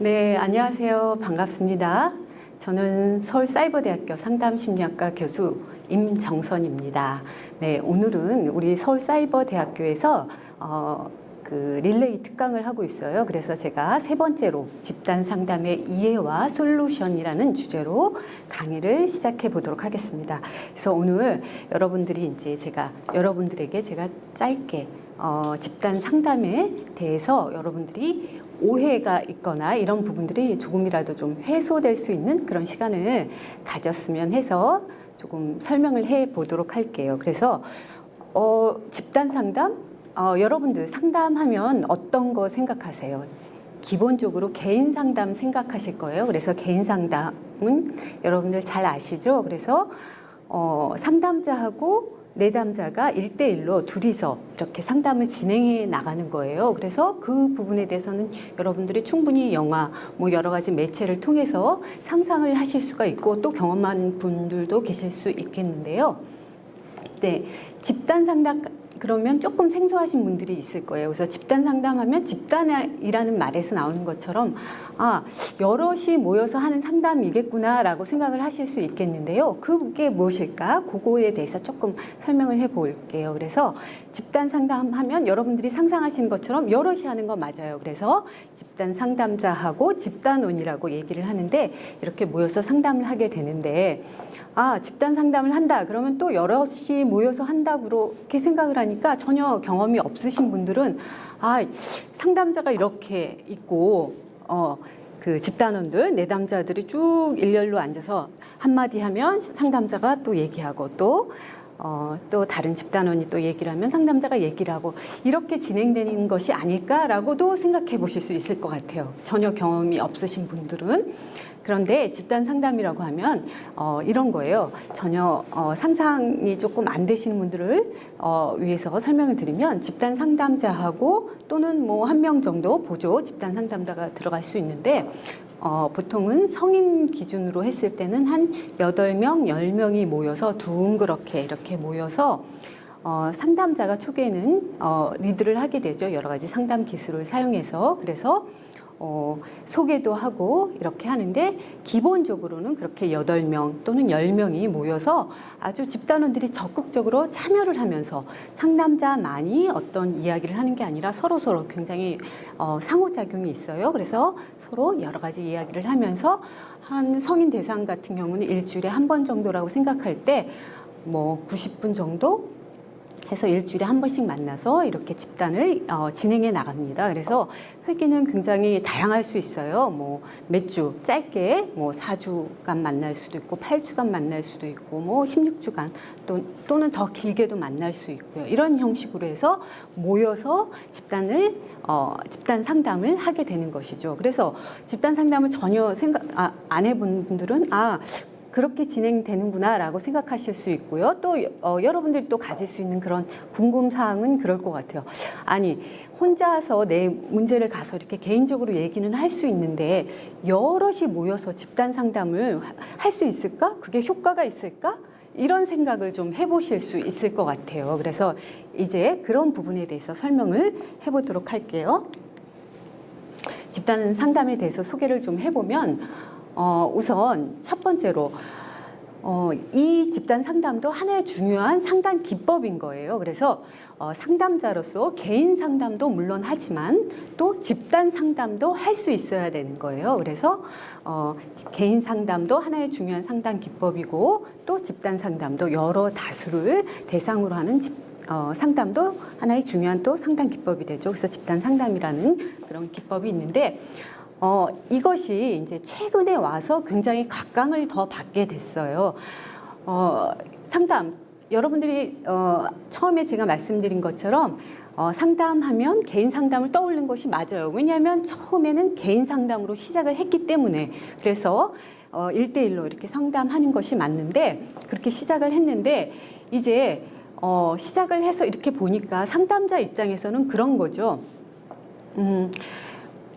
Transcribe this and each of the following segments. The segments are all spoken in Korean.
네, 안녕하세요. 반갑습니다. 저는 서울사이버대학교 상담심리학과 교수 임정선입니다. 네, 오늘은 우리 서울사이버대학교에서 어, 그 릴레이 특강을 하고 있어요. 그래서 제가 세 번째로 집단 상담의 이해와 솔루션이라는 주제로 강의를 시작해 보도록 하겠습니다. 그래서 오늘 여러분들이 이제 제가 여러분들에게 제가 짧게 어, 집단 상담에 대해서 여러분들이 오해가 있거나 이런 부분들이 조금이라도 좀 해소될 수 있는 그런 시간을 가졌으면 해서 조금 설명을 해 보도록 할게요. 그래서 어, 집단 상담 어, 여러분들 상담하면 어떤 거 생각하세요? 기본적으로 개인 상담 생각하실 거예요. 그래서 개인 상담은 여러분들 잘 아시죠? 그래서 어, 상담자하고 내담자가 일대일로 둘이서 이렇게 상담을 진행해 나가는 거예요. 그래서 그 부분에 대해서는 여러분들이 충분히 영화, 뭐 여러 가지 매체를 통해서 상상을 하실 수가 있고 또 경험한 분들도 계실 수 있겠는데요. 네, 집단 상담 그러면 조금 생소하신 분들이 있을 거예요. 그래서 집단 상담하면 집단이라는 말에서 나오는 것처럼 아 여럿이 모여서 하는 상담이겠구나라고 생각을 하실 수 있겠는데요. 그게 무엇일까? 그거에 대해서 조금 설명을 해볼게요. 그래서 집단 상담하면 여러분들이 상상하시는 것처럼 여럿이 하는 거 맞아요. 그래서 집단 상담자하고 집단원이라고 얘기를 하는데 이렇게 모여서 상담을 하게 되는데 아 집단 상담을 한다 그러면 또 여럿이 모여서 한다고 그렇게 생각을 하니 까 전혀 경험이 없으신 분들은 아 상담자가 이렇게 있고 어 그 집단원들 내담자들이 쭉 일렬로 앉아서 한마디 하면 상담자가 또 얘기하고 또 어, 또 다른 집단원이 또 얘기를 하면 상담자가 얘기를 하고 이렇게 진행되는 것이 아닐까라고도 생각해 보실 수 있을 것 같아요. 전혀 경험이 없으신 분들은. 그런데 집단 상담이라고 하면 어, 이런 거예요. 전혀 어, 상상이 조금 안 되시는 분들을 어, 위해서 설명을 드리면 집단 상담자하고 또는 뭐 한 명 정도 보조 집단 상담자가 들어갈 수 있는데 어, 보통은 성인 기준으로 했을 때는 한 여덟 명 열 명이 모여서 둥그렇게 이렇게 모여서 어, 상담자가 초기에는 어, 리드를 하게 되죠. 여러 가지 상담 기술을 사용해서. 그래서 어, 소개도 하고 이렇게 하는데 기본적으로는 그렇게 여덟 명 또는 열명이 모여서 아주 집단원들이 적극적으로 참여를 하면서 상담자만이 어떤 이야기를 하는 게 아니라 서로서로 굉장히 어, 상호작용이 있어요. 그래서 서로 여러 가지 이야기를 하면서 한 성인 대상 같은 경우는 일주일에 한 번 정도라고 생각할 때 뭐 90분 정도 해서 일주일에 한 번씩 만나서 이렇게 집단을 어, 진행해 나갑니다. 그래서 회기는 굉장히 다양할 수 있어요. 뭐 몇 주, 짧게 뭐 4주간 만날 수도 있고 8주간 만날 수도 있고 뭐 16주간 또, 또는 더 길게도 만날 수 있고요. 이런 형식으로 해서 모여서 집단을 어, 집단 상담을 하게 되는 것이죠. 그래서 집단 상담을 전혀 생각 아, 안 해본 분들은 아 그렇게 진행되는구나라고 생각하실 수 있고요. 또 어, 여러분들이 또 가질 수 있는 그런 궁금 사항은 그럴 것 같아요. 아니 혼자서 내 문제를 가서 이렇게 개인적으로 얘기는 할 수 있는데 여럿이 모여서 집단 상담을 할 수 있을까? 그게 효과가 있을까? 이런 생각을 좀 해보실 수 있을 것 같아요. 그래서 이제 그런 부분에 대해서 설명을 해보도록 할게요. 집단 상담에 대해서 소개를 좀 해보면 어, 우선 첫 번째로 어, 이 집단 상담도 하나의 중요한 상담 기법인 거예요. 그래서 어, 상담자로서 개인 상담도 물론 하지만 또 집단 상담도 할 수 있어야 되는 거예요. 그래서 어, 개인 상담도 하나의 중요한 상담 기법이고 또 집단 상담도 여러 다수를 대상으로 하는 집, 어, 상담도 하나의 중요한 또 상담 기법이 되죠. 그래서 집단 상담이라는 그런 기법이 있는데 어, 이것이 이제 최근에 와서 굉장히 각광을 더 받게 됐어요. 어, 상담, 여러분들이 어, 처음에 제가 말씀드린 것처럼 어, 상담하면 개인 상담을 떠올린 것이 맞아요. 왜냐하면 처음에는 개인 상담으로 시작을 했기 때문에 그래서 어, 1대1로 이렇게 상담하는 것이 맞는데 그렇게 시작을 했는데 이제 어, 시작을 해서 이렇게 보니까 상담자 입장에서는 그런 거죠. 음,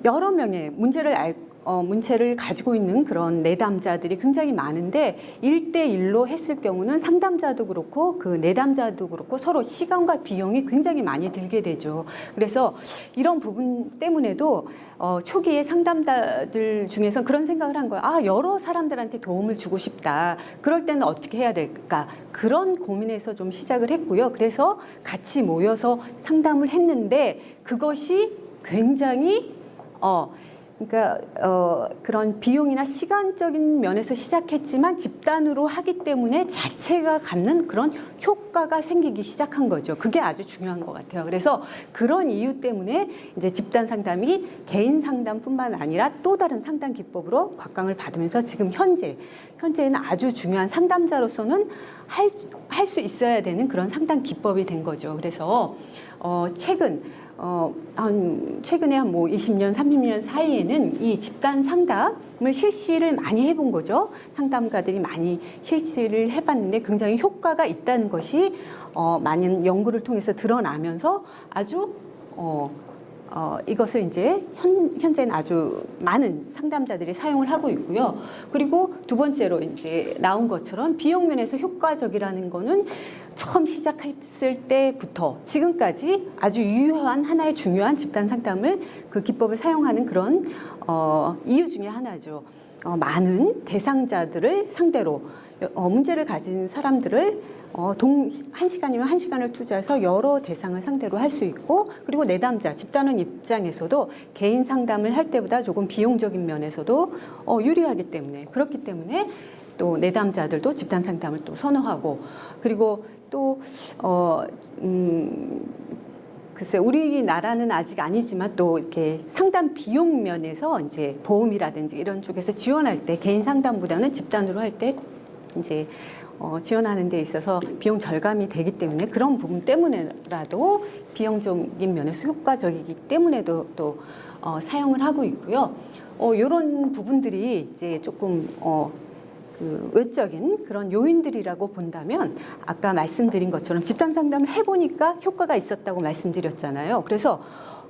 여러 명의 문제를 알, 어, 문체를 가지고 있는 그런 내담자들이 굉장히 많은데 일대일로 했을 경우는 상담자도 그렇고 그 내담자도 그렇고 서로 시간과 비용이 굉장히 많이 들게 되죠. 그래서 이런 부분 때문에도 어, 초기에 상담자들 중에서 그런 생각을 한 거예요. 아, 여러 사람들한테 도움을 주고 싶다. 그럴 때는 어떻게 해야 될까? 그런 고민에서 좀 시작을 했고요. 그래서 같이 모여서 상담을 했는데 그것이 굉장히 어, 그러니까 어, 그런 비용이나 시간적인 면에서 시작했지만 집단으로 하기 때문에 자체가 갖는 그런 효과가 생기기 시작한 거죠. 그게 아주 중요한 것 같아요. 그래서 그런 이유 때문에 이제 집단 상담이 개인 상담뿐만 아니라 또 다른 상담 기법으로 곽강을 받으면서 지금 현재 현재는 아주 중요한 상담자로서는 할 할 수 있어야 되는 그런 상담 기법이 된 거죠. 그래서 어, 최근 어, 한 최근에 한 뭐 20년, 30년 사이에는 이 집단 상담을 실시를 많이 해본 거죠. 상담가들이 많이 실시를 해봤는데 굉장히 효과가 있다는 것이 어, 많은 연구를 통해서 드러나면서 아주 어, 어, 이것을 이제 현, 현재는 아주 많은 상담자들이 사용을 하고 있고요. 그리고 두 번째로 이제 나온 것처럼 비용 면에서 효과적이라는 거는 처음 시작했을 때부터 지금까지 아주 유효한 하나의 중요한 집단 상담을 그 기법을 사용하는 그런 어, 이유 중에 하나죠. 어, 많은 대상자들을 상대로 어, 문제를 가진 사람들을 어, 동, 한 시간이면 한 시간을 투자해서 여러 대상을 상대로 할 수 있고, 그리고 내담자, 집단원 입장에서도 개인 상담을 할 때보다 조금 비용적인 면에서도 어, 유리하기 때문에, 그렇기 때문에 또 내담자들도 집단 상담을 또 선호하고, 그리고 또, 어, 음, 글쎄 우리나라는 아직 아니지만 또 이렇게 상담 비용 면에서 이제 보험이라든지 이런 쪽에서 지원할 때 개인 상담보다는 집단으로 할 때 이제 어, 지원하는 데 있어서 비용 절감이 되기 때문에 그런 부분 때문에라도 비용적인 면에서 효과적이기 때문에도 또 어, 사용을 하고 있고요. 어, 이런 부분들이 이제 조금 어, 그 외적인 그런 요인들이라고 본다면 아까 말씀드린 것처럼 집단 상담을 해보니까 효과가 있었다고 말씀드렸잖아요. 그래서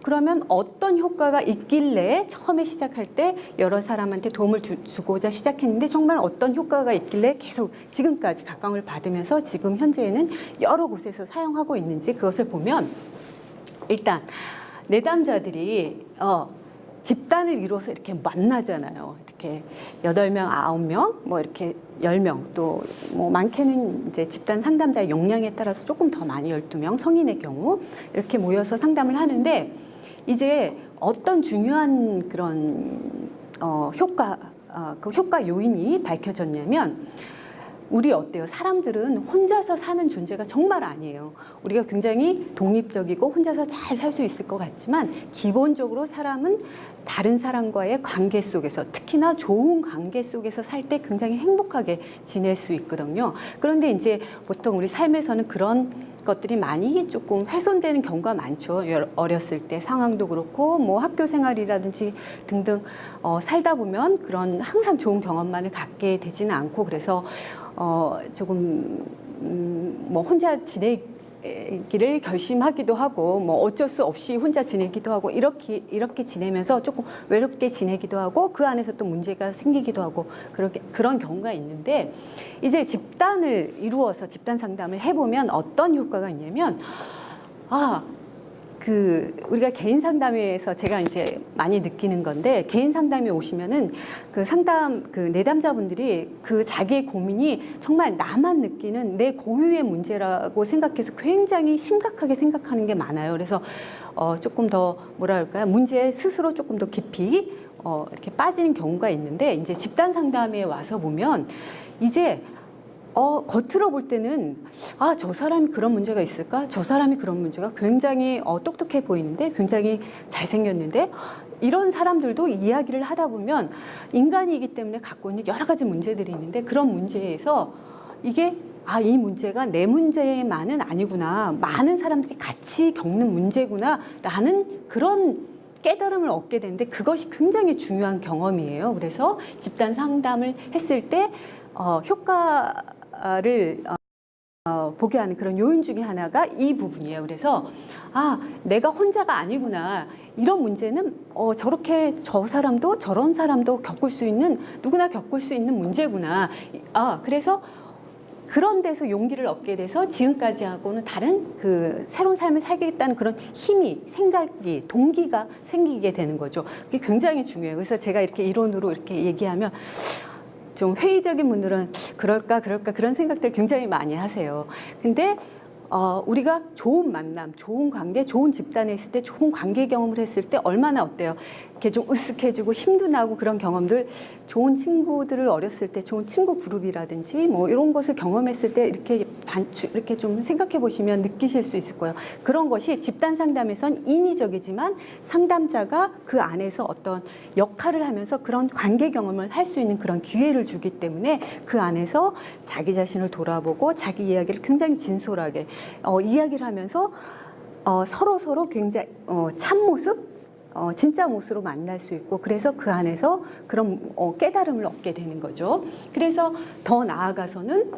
그러면 어떤 효과가 있길래 처음에 시작할 때 여러 사람한테 도움을 주, 주고자 시작했는데 정말 어떤 효과가 있길래 계속 지금까지 각광을 받으면서 지금 현재에는 여러 곳에서 사용하고 있는지 그것을 보면 일단 내담자들이 어, 집단을 이루어서 이렇게 만나잖아요. 이렇게 여덟 명, 아홉 명, 뭐 이렇게 열 명, 또 뭐 많게는 이제 집단 상담자의 역량에 따라서 조금 더 많이 열두 명 성인의 경우 이렇게 모여서 상담을 하는데 이제 어떤 중요한 그런 어, 효과, 어, 그 효과 요인이 밝혀졌냐면 우리 어때요? 사람들은 혼자서 사는 존재가 정말 아니에요. 우리가 굉장히 독립적이고 혼자서 잘 살 수 있을 것 같지만 기본적으로 사람은 다른 사람과의 관계 속에서 특히나 좋은 관계 속에서 살 때 굉장히 행복하게 지낼 수 있거든요. 그런데 이제 보통 우리 삶에서는 그런 것들이 많이 조금 훼손되는 경우가 많죠. 여- 어렸을 때 상황도 그렇고 뭐 학교 생활이라든지 등등 어, 살다 보면 그런 항상 좋은 경험만을 갖게 되지는 않고 그래서 어, 조금 음, 뭐 혼자 지내기를 결심하기도 하고 뭐 어쩔 수 없이 혼자 지내기도 하고 이렇게 이렇게 지내면서 조금 외롭게 지내기도 하고 그 안에서 또 문제가 생기기도 하고 그렇게 그런 경우가 있는데 이제 집단을 이루어서 집단 상담을 해보면 어떤 효과가 있냐면 아 그 우리가 개인 상담회에서 제가 이제 많이 느끼는 건데 개인 상담에 오시면은 그 상담 그 내담자분들이 그 자기의 고민이 정말 나만 느끼는 내 고유의 문제라고 생각해서 굉장히 심각하게 생각하는 게 많아요. 그래서 어 조금 더 뭐라 할까요? 문제에 스스로 조금 더 깊이 어 이렇게 빠지는 경우가 있는데 이제 집단 상담에 와서 보면 이제 어, 겉으로 볼 때는 아, 저 사람이 그런 문제가 있을까? 저 사람이 그런 문제가 굉장히 어, 똑똑해 보이는데 굉장히 잘생겼는데 이런 사람들도 이야기를 하다 보면 인간이기 때문에 갖고 있는 여러 가지 문제들이 있는데 그런 문제에서 이게 아, 이 문제가 내 문제만은 아니구나. 많은 사람들이 같이 겪는 문제구나. 라는 그런 깨달음을 얻게 되는데 그것이 굉장히 중요한 경험이에요. 그래서 집단 상담을 했을 때 어, 효과 를 어, 어, 보게 하는 그런 요인 중에 하나가 이 부분이에요. 그래서 아 내가 혼자가 아니구나 이런 문제는 어, 저렇게 저 사람도 저런 사람도 겪을 수 있는 누구나 겪을 수 있는 문제구나. 아 그래서 그런 데서 용기를 얻게 돼서 지금까지 하고는 다른 그 새로운 삶을 살겠다는 그런 힘이 생각이 동기가 생기게 되는 거죠. 그게 굉장히 중요해요. 그래서 제가 이렇게 이론으로 이렇게 얘기하면 좀 회의적인 분들은 그럴까 그럴까 그런 생각들 굉장히 많이 하세요. 근데 어, 우리가 좋은 만남, 좋은 관계, 좋은 집단에 있을 때 좋은 관계 경험을 했을 때 얼마나 어때요? 이렇게 좀 으쓱해지고 힘도 나고 그런 경험들 좋은 친구들을 어렸을 때 좋은 친구 그룹이라든지 뭐 이런 것을 경험했을 때 이렇게 반추 이렇게 좀 생각해 보시면 느끼실 수 있을 거예요. 그런 것이 집단 상담에선 인위적이지만 상담자가 그 안에서 어떤 역할을 하면서 그런 관계 경험을 할 수 있는 그런 기회를 주기 때문에 그 안에서 자기 자신을 돌아보고 자기 이야기를 굉장히 진솔하게 어, 이야기를 하면서 어, 서로 서로 굉장히 어, 참 모습 어, 진짜 모습으로 만날 수 있고 그래서 그 안에서 그런 어, 깨달음을 얻게 되는 거죠. 그래서 더 나아가서는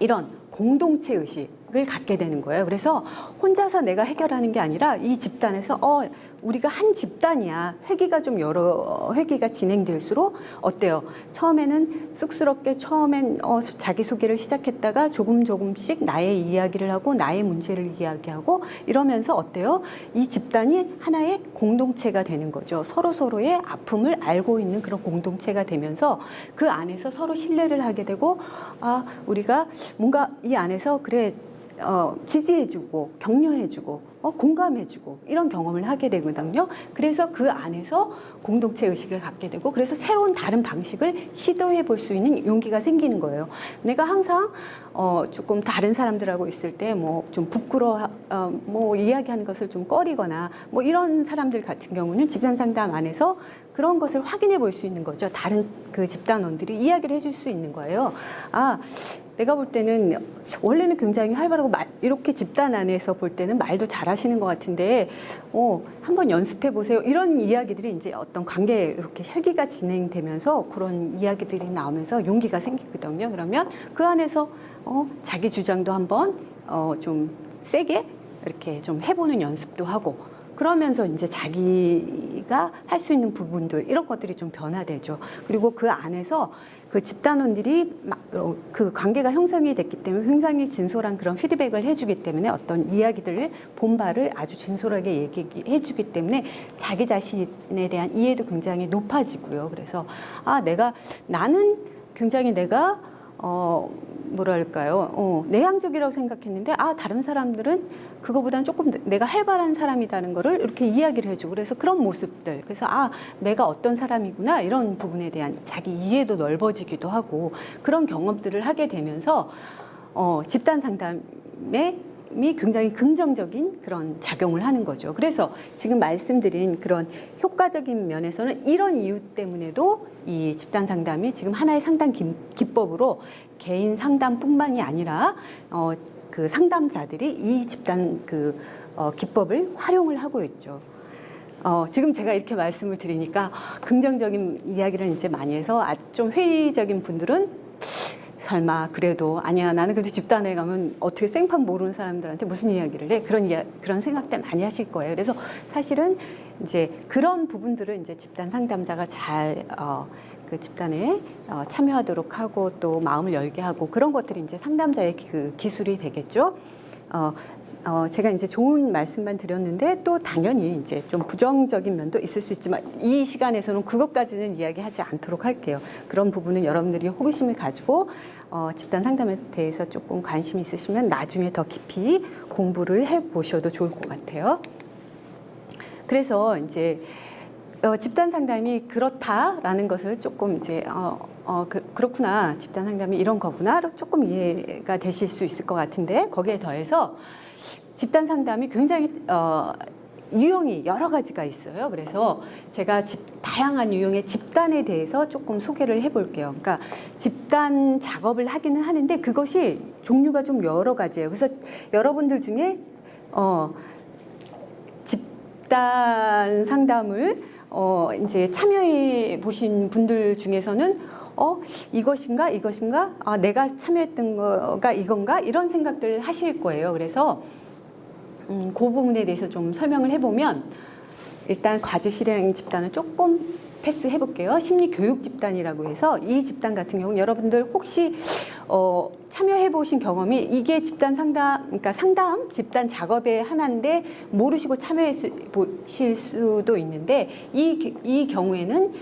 이런 공동체 의식을 갖게 되는 거예요. 그래서 혼자서 내가 해결하는 게 아니라 이 집단에서 어 우리가 한 집단이야. 회기가 좀 여러 회기가 진행될수록 어때요? 처음에는 쑥스럽게 처음엔 어, 자기 소개를 시작했다가 조금 조금씩 나의 이야기를 하고 나의 문제를 이야기하고 이러면서 어때요? 이 집단이 하나의 공동체가 되는 거죠. 서로 서로의 아픔을 알고 있는 그런 공동체가 되면서 그 안에서 서로 신뢰를 하게 되고 아 우리가 뭔가 이 안에서 그래 어, 지지해주고 격려해주고 어, 공감해주고 이런 경험을 하게 되거든요. 그래서 그 안에서 공동체 의식을 갖게 되고 그래서 새로운 다른 방식을 시도해 볼 수 있는 용기가 생기는 거예요. 내가 항상 어, 조금 다른 사람들하고 있을 때 뭐 좀 부끄러워 어, 뭐 이야기하는 것을 좀 꺼리거나 뭐 이런 사람들 같은 경우는 집단 상담 안에서 그런 것을 확인해 볼 수 있는 거죠. 다른 그 집단원들이 이야기를 해줄 수 있는 거예요. 아 내가 볼 때는 원래는 굉장히 활발하고 말, 이렇게 집단 안에서 볼 때는 말도 잘하시는 것 같은데 어, 한번 연습해 보세요. 이런 이야기들이 이제 어떤 관계 이렇게 혈기가 진행되면서 그런 이야기들이 나오면서 용기가 생기거든요. 그러면 그 안에서 어, 자기 주장도 한번 어, 좀 세게 이렇게 좀 해보는 연습도 하고 그러면서 이제 자기가 할 수 있는 부분들 이런 것들이 좀 변화되죠. 그리고 그 안에서 그 집단원들이 막, 어, 그 관계가 형성이 됐기 때문에 굉장히 진솔한 그런 피드백을 해주기 때문에 어떤 이야기들을 본바를 아주 진솔하게 얘기해주기 때문에 자기 자신에 대한 이해도 굉장히 높아지고요. 그래서 아 내가 나는 굉장히 내가 어 뭐랄까요 어, 내향적이라고 생각했는데 아 다른 사람들은 그거보다는 조금 내가 활발한 사람이라는 거를 이렇게 이야기를 해주고 그래서 그런 모습들 그래서 아 내가 어떤 사람이구나 이런 부분에 대한 자기 이해도 넓어지기도 하고 그런 경험들을 하게 되면서 어, 집단 상담에 이 굉장히 긍정적인 그런 작용을 하는 거죠. 그래서 지금 말씀드린 그런 효과적인 면에서는 이런 이유 때문에도 이 집단 상담이 지금 하나의 상담 기, 기법으로 개인 상담뿐만이 아니라 어, 그 상담자들이 이 집단 그 어, 기법을 활용을 하고 있죠. 어, 지금 제가 이렇게 말씀을 드리니까 긍정적인 이야기를 이제 많이 해서 아, 좀 회의적인 분들은 설마 그래도 아니야 나는 그래도 집단에 가면 어떻게 생판 모르는 사람들한테 무슨 이야기를 해 그런 이야, 그런 생각들 많이 하실 거예요. 그래서 사실은 이제 그런 부분들을 이제 집단 상담자가 잘 어, 그 집단에 어, 참여하도록 하고 또 마음을 열게 하고 그런 것들이 이제 상담자의 그 기술이 되겠죠. 어, 어, 제가 이제 좋은 말씀만 드렸는데 또 당연히 이제 좀 부정적인 면도 있을 수 있지만 이 시간에서는 그것까지는 이야기하지 않도록 할게요. 그런 부분은 여러분들이 호기심을 가지고 어, 집단 상담에 대해서 조금 관심 있으시면 나중에 더 깊이 공부를 해 보셔도 좋을 것 같아요. 그래서 이제 어, 집단 상담이 그렇다라는 것을 조금 이제 어, 어, 그, 그렇구나 집단 상담이 이런 거구나로 조금 이해가 되실 수 있을 것 같은데 거기에 더해서 집단 상담이 굉장히 어, 유형이 여러 가지가 있어요. 그래서 제가 집, 다양한 유형의 집단에 대해서 조금 소개를 해볼게요. 그러니까 집단 작업을 하기는 하는데 그것이 종류가 좀 여러 가지예요. 그래서 여러분들 중에 어, 집단 상담을 어, 이제 참여해 보신 분들 중에서는 어 이것인가 이것인가 아 내가 참여했던 거가 이건가 이런 생각들 하실 거예요. 그래서 음, 그 부분에 대해서 좀 설명을 해보면 일단 과제 실행 집단은 조금 패스해 볼게요. 심리 교육 집단이라고 해서 이 집단 같은 경우는 여러분들 혹시 어, 참여해 보신 경험이 이게 집단 상담, 그러니까 상담 집단 작업의 하나인데 모르시고 참여해 수- 보실 수도 있는데 이, 이 경우에는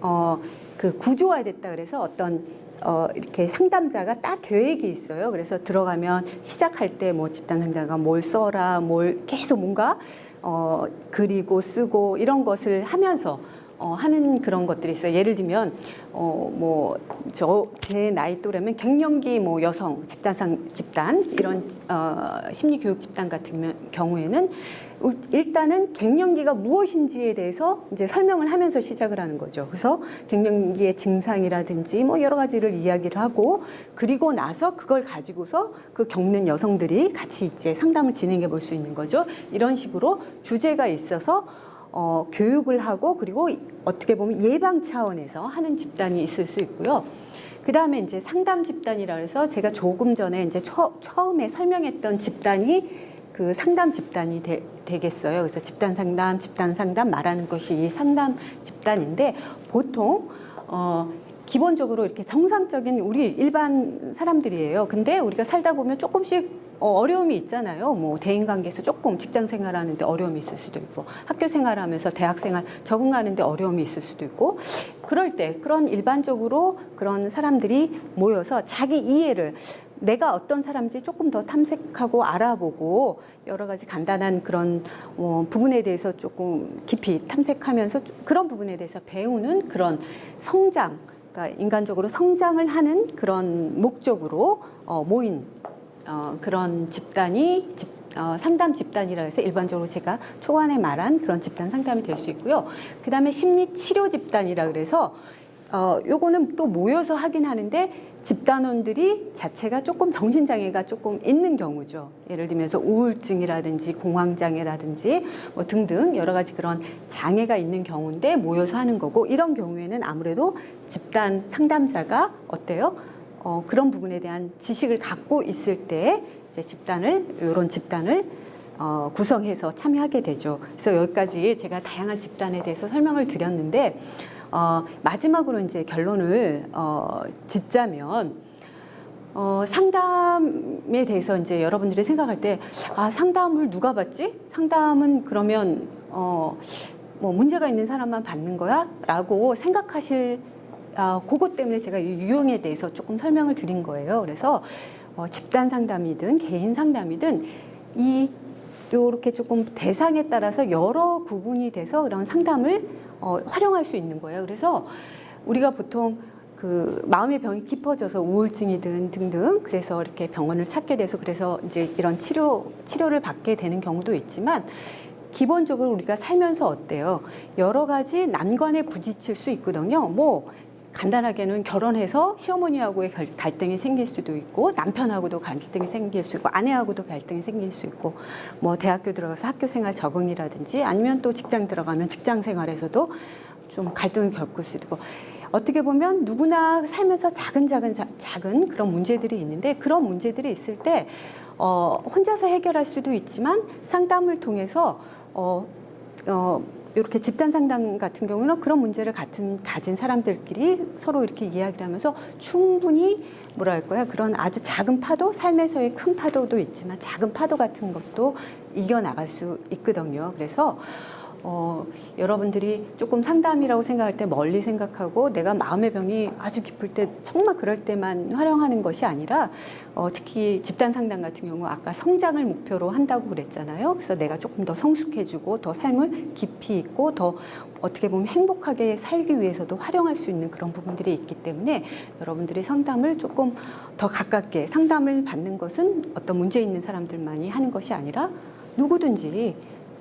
어, 그 구조화됐다 그래서 어떤 어, 이렇게 상담자가 딱 계획이 있어요. 그래서 들어가면 시작할 때 뭐 집단 상담자가 뭘 써라, 뭘 계속 뭔가 어, 그리고 쓰고 이런 것을 하면서 어, 하는 그런 것들이 있어요. 예를 들면 어, 뭐저 제 나이 또래면 갱년기 뭐 여성 집단상 집단 이런 어, 심리 교육 집단 같은 면- 경우에는 우- 일단은 갱년기가 무엇인지에 대해서 이제 설명을 하면서 시작을 하는 거죠. 그래서 갱년기의 증상이라든지 뭐 여러 가지를 이야기를 하고 그리고 나서 그걸 가지고서 그 겪는 여성들이 같이 이제 상담을 진행해 볼 수 있는 거죠. 이런 식으로 주제가 있어서 어, 교육을 하고 그리고 어떻게 보면 예방 차원에서 하는 집단이 있을 수 있고요. 그 다음에 이제 상담 집단이라 해서 제가 조금 전에 이제 처, 처음에 설명했던 집단이 그 상담 집단이 되, 되겠어요. 그래서 집단 상담, 집단 상담 말하는 것이 이 상담 집단인데 보통 어, 기본적으로 이렇게 정상적인 우리 일반 사람들이에요. 근데 우리가 살다 보면 조금씩 어, 어려움이 있잖아요. 뭐 대인 관계에서 조금 직장 생활하는데 어려움이 있을 수도 있고 학교 생활하면서 대학 생활 적응하는데 어려움이 있을 수도 있고 그럴 때 그런 일반적으로 그런 사람들이 모여서 자기 이해를 내가 어떤 사람인지 조금 더 탐색하고 알아보고 여러 가지 간단한 그런 어, 부분에 대해서 조금 깊이 탐색하면서 좀 그런 부분에 대해서 배우는 그런 성장, 그러니까 인간적으로 성장을 하는 그런 목적으로 어, 모인 어, 그런 집단이 집, 어, 상담 집단이라 해서 일반적으로 제가 초반에 말한 그런 집단 상담이 될 수 있고요. 그 다음에 심리 치료 집단이라 그래서 어, 요거는 또 모여서 하긴 하는데 집단원들이 자체가 조금 정신장애가 조금 있는 경우죠. 예를 들면서 우울증이라든지 공황장애라든지 뭐 등등 여러 가지 그런 장애가 있는 경우인데 모여서 하는 거고 이런 경우에는 아무래도 집단 상담자가 어때요? 어, 그런 부분에 대한 지식을 갖고 있을 때 이제 집단을 이런 집단을 어, 구성해서 참여하게 되죠. 그래서 여기까지 제가 다양한 집단에 대해서 설명을 드렸는데 어, 마지막으로 이제 결론을 어, 짓자면 어, 상담에 대해서 이제 여러분들이 생각할 때, 아, 상담을 누가 받지? 상담은 그러면, 어, 뭐 문제가 있는 사람만 받는 거야? 라고 생각하실, 아, 그것 때문에 제가 이 유형에 대해서 조금 설명을 드린 거예요. 그래서 어, 집단 상담이든 개인 상담이든 이 요렇게 조금 대상에 따라서 여러 구분이 돼서 그런 상담을 어, 활용할 수 있는 거예요. 그래서 우리가 보통 그 마음의 병이 깊어져서 우울증이든 등등 그래서 이렇게 병원을 찾게 돼서 그래서 이제 이런 치료 치료를 받게 되는 경우도 있지만 기본적으로 우리가 살면서 어때요? 여러 가지 난관에 부딪힐 수 있거든요. 뭐 간단하게는 결혼해서 시어머니하고의 갈- 갈등이 생길 수도 있고 남편하고도 갈등이 생길 수 있고 아내하고도 갈등이 생길 수 있고 뭐 대학교 들어가서 학교 생활 적응이라든지 아니면 또 직장 들어가면 직장 생활에서도 좀 갈등을 겪을 수 있고 어떻게 보면 누구나 살면서 작은 작은 자- 작은 그런 문제들이 있는데 그런 문제들이 있을 때 어, 혼자서 해결할 수도 있지만 상담을 통해서 어, 어, 이렇게 집단 상담 같은 경우는 그런 문제를 같은 가진 사람들끼리 서로 이렇게 이야기를 하면서 충분히 뭐랄까요 그런 아주 작은 파도 삶에서의 큰 파도도 있지만 작은 파도 같은 것도 이겨 나갈 수 있거든요. 그래서 어, 여러분들이 조금 상담이라고 생각할 때 멀리 생각하고 내가 마음의 병이 아주 깊을 때 정말 그럴 때만 활용하는 것이 아니라 어, 특히 집단 상담 같은 경우 아까 성장을 목표로 한다고 그랬잖아요. 그래서 내가 조금 더 성숙해지고 더 삶을 깊이 있고 더 어떻게 보면 행복하게 살기 위해서도 활용할 수 있는 그런 부분들이 있기 때문에 여러분들이 상담을 조금 더 가깝게 상담을 받는 것은 어떤 문제 있는 사람들만이 하는 것이 아니라 누구든지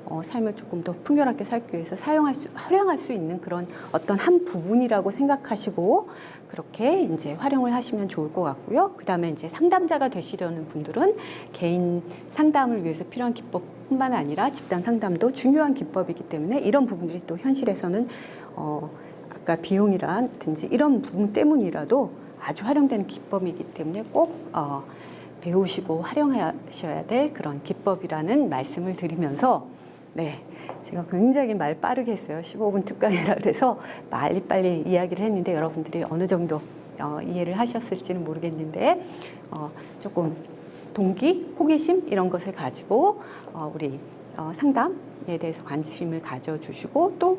어, 삶을 조금 더 풍요롭게 살기 위해서 사용할 수, 활용할 수 있는 그런 어떤 한 부분이라고 생각하시고 그렇게 이제 활용을 하시면 좋을 것 같고요. 그 다음에 이제 상담자가 되시려는 분들은 개인 상담을 위해서 필요한 기법뿐만 아니라 집단 상담도 중요한 기법이기 때문에 이런 부분들이 또 현실에서는 어, 아까 비용이라든지 이런 부분 때문이라도 아주 활용되는 기법이기 때문에 꼭 어, 배우시고 활용하셔야 될 그런 기법이라는 말씀을 드리면서 네, 제가 굉장히 말 빠르게 했어요. 15분 특강이라 그래서 빨리빨리 이야기를 했는데 여러분들이 어느 정도 어, 이해를 하셨을지는 모르겠는데 어, 조금 동기, 호기심 이런 것을 가지고 어, 우리 어, 상담에 대해서 관심을 가져주시고 또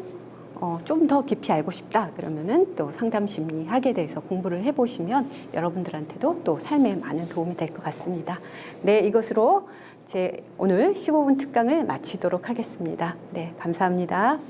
어, 좀 더 깊이 알고 싶다 그러면은 또 상담 심리학에 대해서 공부를 해보시면 여러분들한테도 또 삶에 많은 도움이 될 것 같습니다. 네, 이것으로 제 오늘 15분 특강을 마치도록 하겠습니다. 네, 감사합니다.